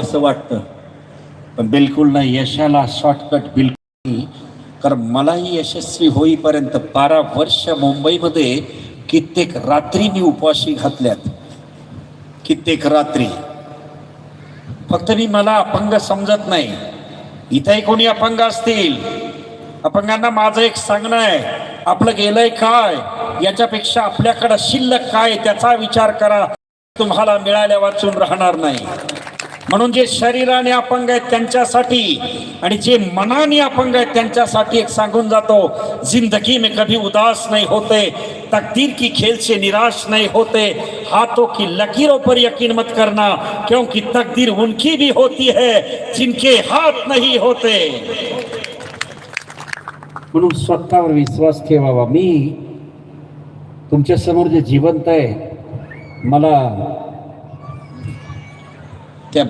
असं वाटतं. पण बिलकुल नाही यशाला शॉर्टकट बिलकुल नाही. कारण मलाही यशस्वी होईपर्यंत बारा वर्ष मुंबईमध्ये कित्येक रात्री मी उपवाशी घातल्यात. कित्येक रात्री. फक्त मी मला अपंग समजत नाही. इथंही कोणी अपंग असतील? अपंगांना माझं एक सांगणं आहे आपलं गेलंय काय? याच्यापेक्षा आपल्याकडं शिल्लक काय त्याचा विचार करा. तुम्हाला मिळाल्या वाचून राहणार नाही. म्हणून जे शरीराने अपंग आहेत त्यांच्यासाठी आणि जे मनाने अपंग आहेत त्यांच्यासाठी एक सांगून जातो जिंदगी में कभी उदास नाही होते तकदीर की खेल से निराश नहीं होते हाथों की लकीरों पर यकीन मत करना क्योंकि तकदीर उनकी भी होती है जिनके हाथ नहीं होते। म्हणून स्वतःवर विश्वास ठेवावा. मी तुमच्यासमोर जे जिवंत आहे मला